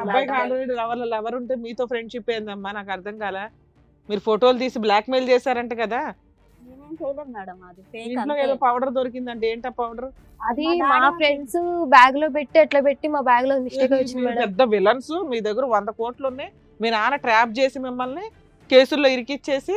అబ్బాయికి already lover lover ఉంటే మీతో ఫ్రెండ్షిప్ ఏందమ్మా? నాకు అర్థం కాలా. మీరు ఫోటోలు తీసి బ్లాక్ మెయిల్ చేశారంట కదా? నేనేం చేయలేదు మేడం అది ఫేక్ ఇంట్లో అంతే. ఏదో పౌడర్ దొరికిందంటే ఏంటా పౌడర్ అది మా మా డాడీ ఫ్రెండ్స్ బ్యాగ్లో పెట్టి అట్లా పెట్టి మా బ్యాగ్లో మిస్టేక్ వచ్చింది మేడం. పెద్ద విలన్స్ మీ దగ్గర వంద కోట్లు ఉన్నాయి మీ నాన్న ట్రాప్ చేసి మిమ్మల్ని కేసుల్లో ఇరికిచ్చేసి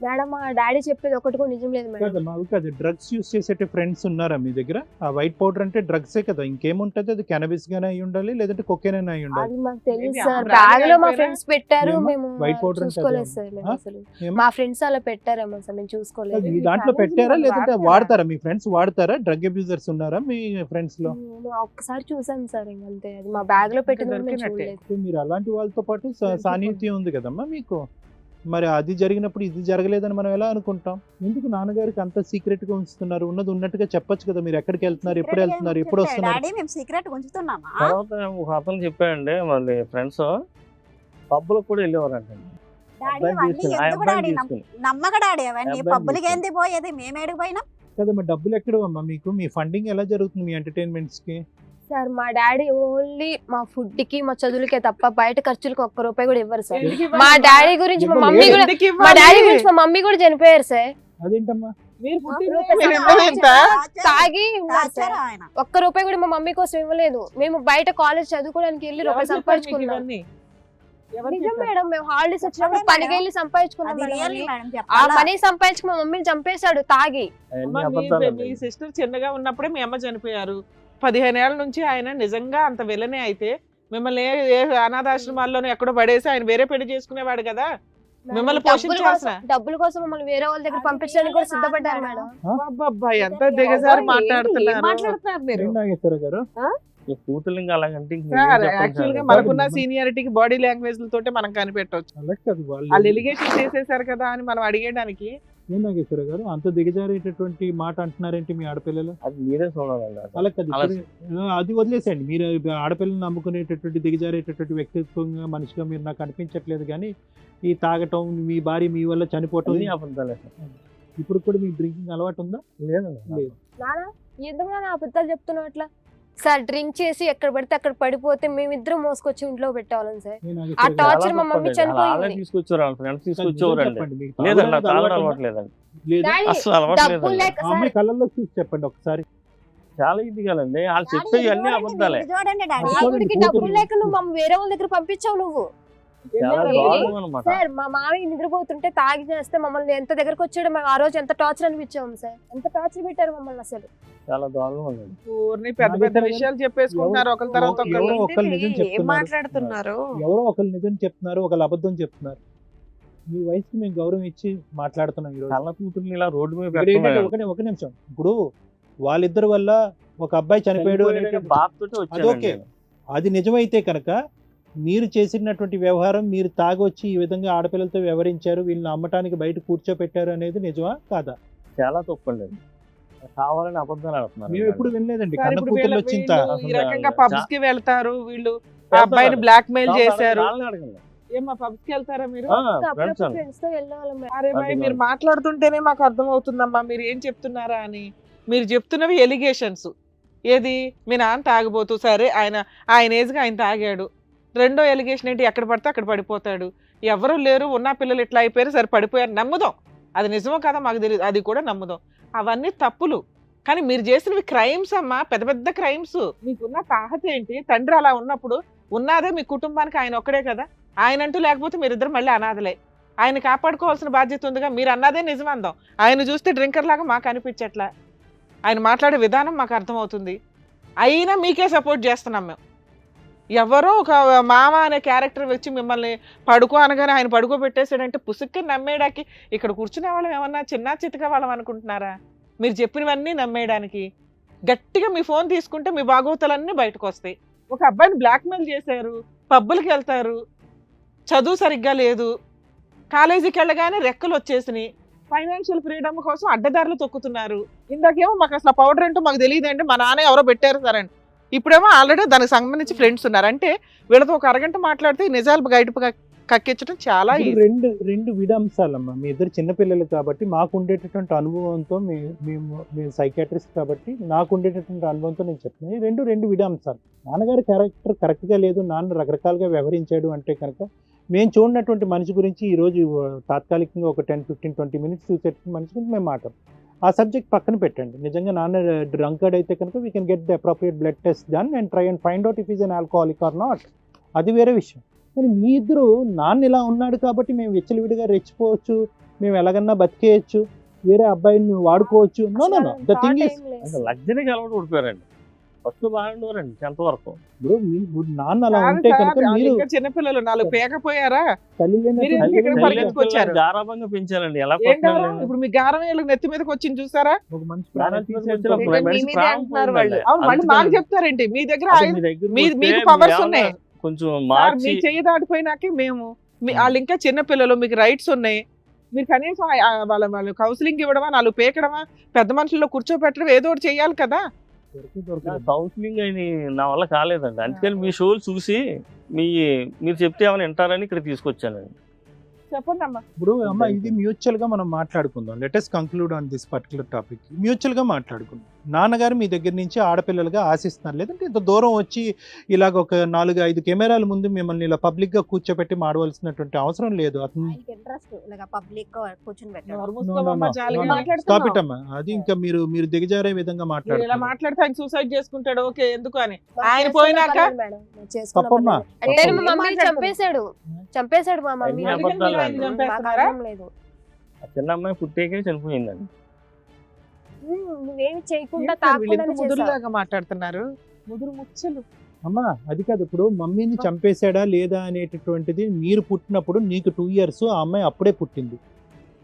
మేడం మా డాడీ చెప్పేది ఒకటి కూడా నిజం లేదు మేడం. కాదమ్మా అవి కాదు. డ్రగ్స్ యూస్ చేసే ఫ్రెండ్స్ ఉన్నారా మీ దగ్గర? ఆ వైట్ పౌడర్ అంటే డ్రగ్సే కదా. ఇంకేముంటది? అది కెనబిస్ గానే అయి ఉండాలి లేదంటే కొకేన్ అయినా అయి ఉండాలి. అది మాకు తెలియదు Maybe సార్. బ్యాగ్లో మా ఫ్రెండ్స్ పెట్టారు ఏమో? మేము White powder అంటే చూసుకోలేదు సార్ మేము ఆ? అసలు. ఏమో? మా ఫ్రెండ్స్ అలా పెట్టారేమో సార్ మేము చూసుకోలేదు. మీ మీ దాంట్లో పెట్టారా లేదంటే వాడతారా? వాడతారా? మీ ఫ్రెండ్స్ వాడతారా? డ్రగ్ అబ్యూజర్స్ ఉన్నారా మీ ఫ్రెండ్స్లో మేము ఒక్కసారి చూసాం సార్ ఇంక అంతే. అది మా బ్యాగ్లో పెట్టింది కూడా మేము దొరికినట్టే. చూడలేదు. మీరు అలాంటి వాళ్ళతో పాటు స- సాన్నిహిత్యం ఉంది కదమ్మా మీకు? మరి అది జరిగినప్పుడు ఇది జరగలేదని మనం ఎలా అనుకుంటాం? ఎందుకు నాన్నగారికి అంత సీక్రెట్గా ఉంచుతున్నారు? ఉన్నది ఉన్నట్టుగా చెప్పొచ్చు కదా మీరు ఎక్కడికి వెళ్తున్నారు? ఎప్పుడు వెళ్తున్నారు? ఎప్పుడు వస్తున్నారు? డాడీ మేము సీక్రెట్ ఉంచుతున్నామా? తర్వాత ఒక అతను చెప్పాడండి మళ్ళీ ఫ్రెండ్స్ పబ్బులకు కూడా వెళ్ళేవారంట. నమ్మక డాడీ అవన్నీ. పబ్బులకి. ఏంది పోయేది? మేము ఏడుగు పోయినా. కదమ్మా డబ్బులు ఎక్కడ అమ్మా మీకు? మీ ఫండింగ్ ఎలా జరుగుతుంది మీ ఎంటర్టైన్మెంట్స్కి సార్ మా డాడీ ఓన్లీ మా ఫుడ్కి మా చదువులకే తప్ప బయట ఖర్చులకు ఒక్క రూపాయి కూడా ఇవ్వరు సార్? మా డాడీ గురించి మా. మమ్మీ కూడా మా? డాడీ గురించి మా మమ్మీ కూడా చనిపోయారు సార్ అదేంటమ్మా? తాగి ఒక్క రూపాయి కూడా మా మమ్మీ కోసం ఇవ్వలేదు మేము బయట కాలేజ్ చదువుకోవడానికి వెళ్ళి రూపాయి సంపాదించుకున్నాం నిజం? మేడం మేము హాలిడేస్ వచ్చినప్పుడు చెప్పండి పనికి మేడం. వెళ్ళి సంపాదించుకున్నాం ఆ చెప్పాలా మనీ సంపాదించుకు మా మమ్మీని చంపేశాడు తాగి సిస్టర్ చిన్నగా ఉన్నప్పుడే మీ అమ్మ చనిపోయారు పదిహేను ఏళ్ళ నుంచి ఆయన నిజంగా అంత విలనే అయితే మిమ్మల్ని ఏ- అనాథాశ్రమాల్లోనే ఎక్కడో పడేసి ఆయన వేరే పెళ్ళి చేసుకునేవాడు కదా? మిమ్మల్ని పోషించాల్సిన కోసం- డబ్బుల కోసం మమ్మల్ని వేరే వాళ్ళ దగ్గర పంపించడానికి కూడా సిద్ధపడ్డారు మేడం. అబ్బబ్బా ఎంత దిగజారి? మాట్లాడుతున్నారు? మాట్లాడుతున్నారు మీరు? అలాగంటే యాక్చువల్గా. మనకున్న సీనియారిటీకి బాడీ లాంగ్వేజ్ తోటే మనం కనిపెట్టవచ్చు అలా కాదు వాళ్ళు వాళ్ళు ఎలిగేషన్ చేసేసారు కదా అని మనం అడిగేయడానికి ఏం నాగేశ్వర గారు అంత దిగజారేటటువంటి మాట అంటున్నారేంటి మీ ఆడపిల్లలు అది మీరే చూడాలండి. అలా కాదు ఆ, అది వదిలేసేయండి మీరు ఆడపిల్లలు నమ్ముకునేటటువంటి దిగజారేటటువంటి వ్యక్తిత్వంగా మనిషిగా మీరు నాకు అనిపించట్లేదు కానీ ఈ తాగటం మీ భార్య మీ వల్ల చనిపోవటం అబద్ధాలే. ఇప్పుడు కూడా మీకు డ్రింకింగ్ అలవాటు ఉందా లేదండి లేదు. నానా ఎందుకు నా అబద్ధాలు చెప్తున్నావు అట్లా సార్ డ్రింక్ చేసి ఎక్కడ పడితే అక్కడ పడిపోతే మేమిద్దరం మోసుకొచ్చి ఇంట్లో పెట్టేవాళ్ళం సార్. ఆ టార్చర్ మా మమ్మీ చనిపోయింది. చెప్పండి, కళ్ళల్లో చూసి ఒకసారి. చాలా ఇది కదండి. వాళ్ళు డాడీ, చెప్పేవి ఇది అన్ని చూడండి, అబద్ధాలే ఇది చూడండి డాడీ. డబ్బులు లేక నువ్వు వేరే వాళ్ళ దగ్గర పంపించావు నువ్వు. సార్ మా మామయ్య నిద్రపోతుంటే తాగి చేస్తే మమ్మల్ని ఎంత దగ్గరకు వచ్చాడో ఆ రోజు ఎంత టార్చర్ అనిపించాము సార్. ఎంత టార్చర్ పెట్టారు మమ్మల్ని అసలు? చాలా దారుణం అండి ఊరిని పెద్ద పెద్ద విషయాలు చెప్పేసుకుంటున్నారు ఒకరి తర్వాత ఒకరు నిజం చెప్తున్నారు. మాట్లాడుతున్నారు? ఎవరో ఒకరు నిజం చెప్తున్నారు ఒకళ్ళు అబద్ధం చెప్తున్నారు. మీ వయసుకి మేము గౌరవం ఇచ్చి మాట్లాడుతున్నాం ఈరోజు. కళ్ళ కూతుర్ని ఇలా రోడ్డు మీద పెట్టడం ఒక నిమిషం. ఇప్పుడు వాళ్ళిద్దరి వల్ల ఒక అబ్బాయి చనిపోయాడు ఓకే. అది నిజమైతే కనుక మీరు చేసినటువంటి వ్యవహారం మీరు తాగొచ్చి ఈ విధంగా ఆడపిల్లలతో వ్యవహరించారు వీళ్ళని అమ్మటానికి బయట కూర్చోపెట్టారు అనేది నిజమా కాదా? చాలా తప్పండి. కావాలని అబద్ధాలు ఆడుతున్నారు. మేము ఎప్పుడు వినలేదండి. కన్న కూతుర్లు వచ్చింత ఈ రకంగా పబ్స్కి వెళ్తారు వీళ్ళు ఆ అబ్బాయిని బ్లాక్ మెయిల్ చేశారు. ఏమా పబ్స్కి వెళ్తారా మీరు. అరే భాయ్ మీరు మాట్లాడుతుంటేనే మాకు అర్థం అవుతుందమ్మా మీరు ఏం చెప్తున్నారా అని. మీరు చెప్తున్నవి ఎలిగేషన్స్ ఏది? మీ నాన్న తాగిపోతూ సరే ఆయన ఆయన ఏజ్గా ఆయన తాగాడు. రెండో ఎలిగేషన్ ఏంటి? ఎక్కడ పడితే అక్కడ పడిపోతాడు. ఎవరు లేరు ఉన్న పిల్లలు ఇట్లా అయిపోయారు సరే పడిపోయారు నమ్ముదాం. అది నిజమో కదా మాకు తెలియదు అది కూడా నమ్ముదాం. అవన్నీ తప్పులు. కానీ మీరు చేసినవి క్రైమ్స్ అమ్మా పెద్ద పెద్ద క్రైమ్స్ మీకున్న తాహత ఏంటి? తండ్రి అలా ఉన్నప్పుడు ఉన్నదే మీ కుటుంబానికి ఆయన ఒక్కడే కదా? ఆయన అంటూ లేకపోతే మీరిద్దరు మళ్ళీ అనాథలే. ఆయన కాపాడుకోవాల్సిన బాధ్యత ఉందిగా మీరు అన్నదే నిజం అందాం ఆయన చూస్తే డ్రింకర్ లాగా మాకు అనిపించట్లా. ఆయన మాట్లాడే విధానం మాకు అర్థమవుతుంది. అయినా మీకే సపోర్ట్ చేస్తున్నాం మేము. ఎవరో ఒక మామ అనే క్యారెక్టర్ వచ్చి మిమ్మల్ని పడుకో అనగానే ఆయన పడుకో పెట్టేశాడంటే పుసుక్కి నమ్మేయడానికి ఇక్కడ కూర్చునే వాళ్ళం ఏమన్నా చిన్న చితక వాళ్ళం అనుకుంటున్నారా? మీరు చెప్పినవన్నీ నమ్మేయడానికి. గట్టిగా మీ ఫోన్ తీసుకుంటే మీ బాగోతాలన్నీ బయటకు వస్తాయి. ఒక అబ్బాయిని బ్లాక్మెయిల్ చేశారు పబ్బులకి వెళ్తారు చదువు సరిగ్గా లేదు కాలేజీకి వెళ్ళగానే రెక్కలు వచ్చేసినాయి ఫైనాన్షియల్ ఫ్రీడమ్ కోసం అడ్డదారులు తొక్కుతున్నారు. ఇందాకేమో మాకు అసలు పౌడర్ ఏంటో మాకు తెలియదండి మా నాన్న ఎవరో పెట్టారు సరే ఇప్పుడేమో ఆల్రెడీ దానికి సంబంధించి ఫ్రెండ్స్ ఉన్నారు. అంటే వీళ్ళతో ఒక అరగంట మాట్లాడితే నిజాలు బయట కక్కించడం చాలా. రెండు రెండు విడాంశాలమ్మా. మీ ఇద్దరు చిన్నపిల్లలు కాబట్టి మాకు ఉండేటటువంటి అనుభవంతో మేము మేము సైకాట్రిస్ట్ కాబట్టి నాకు ఉండేటటువంటి అనుభవంతో నేను చెప్తున్నాను ఈ రెండు రెండు విడాంశాలు. నాన్నగారి క్యారెక్టర్ కరెక్ట్గా లేదు. నాన్న రకరకాలుగా వ్యవహరించాడు అంటే కనుక మేము చూడనటువంటి మనిషి గురించి ఈరోజు తాత్కాలికంగా ఒక టెన్ ఫిఫ్టీన్ ట్వంటీ మినిట్స్ చూసేటువంటి మనిషి గురించి మేము మాట్లాడు ఆ సబ్జెక్ట్ పక్కన పెట్టండి. నిజంగా నాన్న డ్రంకర్డ్ అయితే కనుక we can get the appropriate blood test done and try and find out if is an alcoholic or not అది వేరే విషయం. కానీ మీ ఇద్దరు నాన్న ఇలా ఉన్నాడు కాబట్టి మేము విచ్చలవిడిగా రెచ్చిపోవచ్చు మేము ఎలాగన్నా బతికేయచ్చు వేరే అబ్బాయిని వాడుకోవచ్చు. No no no the thing is లగ్జరీకి అలవాటు పడిపోయారండి. ఫస్ట్ బాగుండేవారండి టెన్త్ వరకు. ఇప్పుడు మీ నాన్న అలా ఉంటే కనుక మీరు ఇంకా చిన్నపిల్లలు నాలుగు పేకపోయారా? తల్లి పరిగెత్తుకొచ్చారు? గారాబంగా పెంచారండి ఎలా ఇప్పుడు మీ గారం వీళ్ళకి నెత్తి మీదకి వచ్చింది చూసారా? ఒక మనిషి ప్రాణాలు మాకు చెప్తారేంటి మీ దగ్గర మీకు ఏమన్నా ఉన్నాయి. కొంచెం మీ మార్చి చెయ్యి దాటిపోయినాకే మేము వాళ్ళు ఇంకా చిన్న పిల్లలు మీకు రైట్స్ ఉన్నాయి. మీరు కనీసం వాళ్ళ వాళ్ళు కౌన్సిలింగ్ ఇవ్వడమా నాలుగు పేకడమా పెద్ద మనుషుల్లో కూర్చోబెట్టడం ఏదో ఒకటి చేయాలి కదా. కౌన్సిలింగ్ అని నా వల్ల కాలేదండి. అందుకని మీ షోలు చూసి మీ మీరు చెప్తే ఏమైనా వింటారని ఇక్కడ తీసుకొచ్చానండి. చెప్పండి అమ్మా. ఇప్పుడు అమ్మ ఇది మ్యూచువల్గా మనం మాట్లాడుకుందాం. Let's just conclude on this particular topic మ్యూచువల్గా మాట్లాడుకుందాం. నాన్నగారు మీ దగ్గర నుంచి ఆడపిల్లలుగా ఆశిస్తున్నారు. లేదంటే ఇంత దూరం వచ్చి ఇలాగ ఒక నాలుగు ఐదు కెమెరాల ముందు మిమ్మల్ని ఇలా పబ్లిక్గా కూర్చోబెట్టి మాడవలసినటువంటి అవసరం లేదు. అమ్మా. అది ఇంకా మీరు మీరు దిగజారే విధంగా ఇలా మాట్లాడుతున్నారు మాట్లాడితే ఆయన సూసైడ్ చేసుకుంటాడు. ఓకే ఎందుకు అని. ఆయన పోయినాక? తప్పమ్మా. చంపేశాడు. చంపేశాడు మా మమ్మీ. అన్ని అందుకని మీరు అబద్ధాలు ఆయన అండి. చంపేస్తున్నారా? మాకు అర్థం లేదు. ఆ చిన్న అమ్మాయి పుట్టేకే చనిపోయిందండి ఉమ్, నువ్వేమి చేయకుండా ఏంటి సార్ వీళ్ళు ఎంత తాకుండా చేసావు? ముదురులాగా మాట్లాడుతున్నారు? ముదురు ముచ్చలు. అమ్మా అది కాదు. ఇప్పుడు మమ్మీని చంపేశాడా లేదా అనేటటువంటిది మీరు పుట్టినప్పుడు నీకు టూ ఇయర్స్ ఆ అమ్మాయి అప్పుడే పుట్టింది.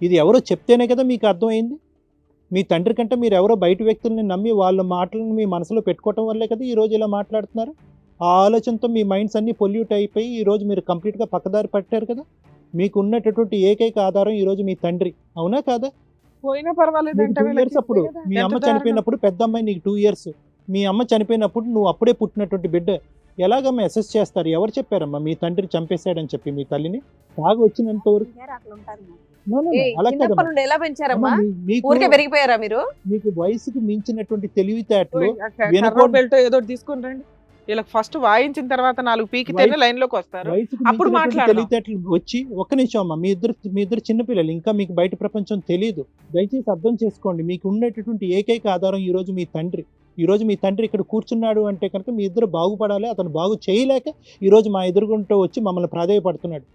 ఇది ఎవరో చెప్తేనే కదా మీకు అర్థమైంది? మీ తండ్రి కంటే మీరు ఎవరో బయట వ్యక్తుల్ని నమ్మి వాళ్ళ మాటలను మీ మనసులో పెట్టుకోవటం వల్లే కదా ఈ రోజు ఇలా మాట్లాడుతున్నారు? ఆ ఆలోచనతో మీ మైండ్స్ అన్ని పొల్యూట్ అయిపోయి ఈ రోజు మీరు కంప్లీట్గా పక్కదారి పట్టారు కదా? మీకు ఉన్నటువంటి ఏకైక ఆధారం ఈ రోజు మీ తండ్రి. అవునా కాదా? పోయినా పర్వాలేదు ఇయర్స్ అప్పుడు. మీ అమ్మ. చనిపోయినప్పుడు పెద్ద అమ్మాయి నీకు టూ ఇయర్స్ మీ అమ్మ చనిపోయినప్పుడు నువ్వు అప్పుడే పుట్టినటువంటి బిడ్డ. ఎలాగమ్మా అసెస్ చేస్తారు? ఎవరు చెప్పారమ్మా? మీ తండ్రి చంపేశాడని చెప్పి మీ తల్లిని? తాగి వచ్చినంత వరకు. మీకు ఊరికే పెరిగిపోయారా మీరు? మీకు వయసుకు మించినటువంటి తెలివితేటలు ఏదో తీసుకుని రండి. వీళ్ళకి ఫస్ట్ వాయించిన తర్వాత నాలుగు పీకితేనే లైన్లోకి వస్తారు. అప్పుడు. తెలివితేటలు వచ్చి ఒక్క నిమిషం అమ్మా మీ ఇద్దరు మీ ఇద్దరు చిన్నపిల్లలు ఇంకా మీకు బయట ప్రపంచం తెలియదు దయచేసి అర్థం చేసుకోండి మీకు ఉండేటటువంటి ఏకైక ఆధారం ఈ రోజు మీ తండ్రి. ఈ రోజు మీ తండ్రి ఇక్కడ కూర్చున్నాడు అంటే కనుక మీ ఇద్దరు బాగుపడాలి అతను బాగు చేయలేక ఈ రోజు మా ఎదురుగుంటూ వచ్చి మమ్మల్ని ప్రాధాయపడుతున్నాడు.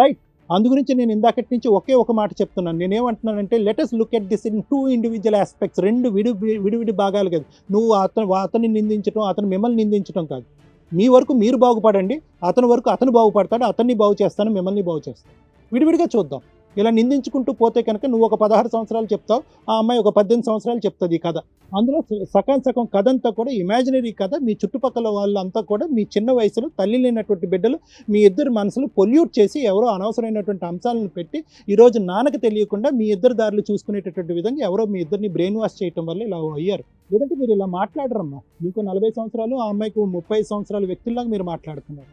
రైట్ అందు గురించి నేను ఇందాకటి నుంచి ఒకే ఒక మాట చెప్తున్నాను. నేనేమంటున్నానంటే let us look at this in two individual aspects రెండు విడి విడివిడి భాగాలు కాదు. నువ్వు అతను అతన్ని నిందించడం అతను మిమ్మల్ని నిందించడం కాదు. మీ వరకు మీరు బాగుపడండి అతని వరకు అతను బాగుపడతాడు అతన్ని బాగు చేస్తాను మిమ్మల్ని బాగు చేస్తాను. విడివిడిగా చూద్దాం. ఇలా నిందించుకుంటూ పోతే కనుక నువ్వు ఒక పదహారు సంవత్సరాలు చెప్తావు ఆ అమ్మాయి ఒక పద్దెనిమిది సంవత్సరాలు చెప్తుంది ఈ కథ. అందులో సగం సగం కథ అంతా కూడా ఇమాజినరీ కథ. మీ చుట్టుపక్కల వాళ్ళంతా కూడా మీ చిన్న వయసులో తల్లి లేనటువంటి బిడ్డలు మీ ఇద్దరు మనసులు పొల్యూట్ చేసి ఎవరో అనవసరమైనటువంటి అంశాలను పెట్టి ఈరోజు నాన్నకు తెలియకుండా మీ ఇద్దరు దారులు చూసుకునేటటువంటి విధంగా ఎవరో మీ ఇద్దరిని బ్రెయిన్ వాష్ చేయటం వల్ల ఇలా అయ్యారు. లేదంటే మీరు ఇలా మాట్లాడరమ్మా. మీకు నలభై సంవత్సరాలు ఆ అమ్మాయికి ముప్పై సంవత్సరాల వ్యక్తుల్లాగా మీరు మాట్లాడుతున్నారు.